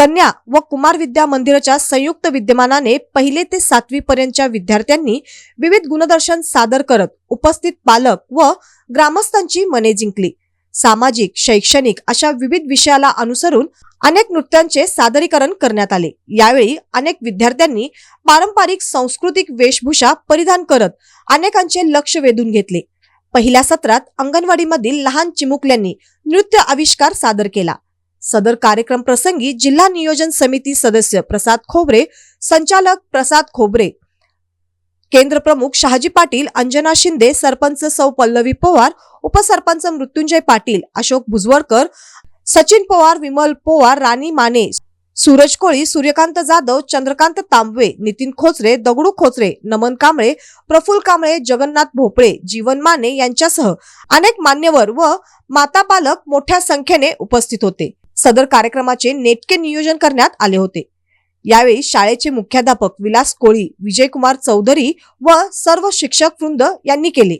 कन्या व कुमार विद्या मंदिराच्या संयुक्त विद्यमानाने पहिले ते सातवी पर्यंतच्या विद्यार्थ्यांनी विविध गुणदर्शन सादर करत उपस्थित पालक व ग्रामस्थांची मने जिंकली. सामाजिक शैक्षणिक अशा विविध विषयाला अनुसरून अनेक नृत्यांचे सादरीकरण करण्यात आले. यावेळी अनेक विद्यार्थ्यांनी पारंपरिक सांस्कृतिक वेशभूषा परिधान करत अनेकांचे लक्ष वेधून घेतले. पहिल्या सत्रात अंगणवाडीमधील लहान चिमुकल्यांनी नृत्य आविष्कार सादर केला. सदर कार्यक्रम प्रसंगी जिल्हा नियोजन समिती सदस्य प्रसाद खोबरे संचालक प्रसाद खोबरे केंद्र प्रमुख शहाजी पाटील अंजना शिंदे सरपंच सौ पल्लवी पवार उपसरपंच मृत्युंजय पाटील अशोक भुजवळकर सचिन पवार विमल पवार राणी माने सूरज कोळी सूर्यकांत जाधव चंद्रकांत तांबवे नितीन खोचरे दगडू खोचरे नमन कांबळे प्रफुल्ल कांबळे जगन्नाथ भोपळे जीवन माने यांच्यासह अनेक मान्यवर व माता पालक मोठ्या संख्येने उपस्थित होते. सदर कार्यक्रमाचे नेटके नियोजन करण्यात आले होते. यावेळी शाळेचे मुख्याध्यापक विलास कोळी विजयकुमार चौधरी व सर्व शिक्षक वृंद यांनी केले.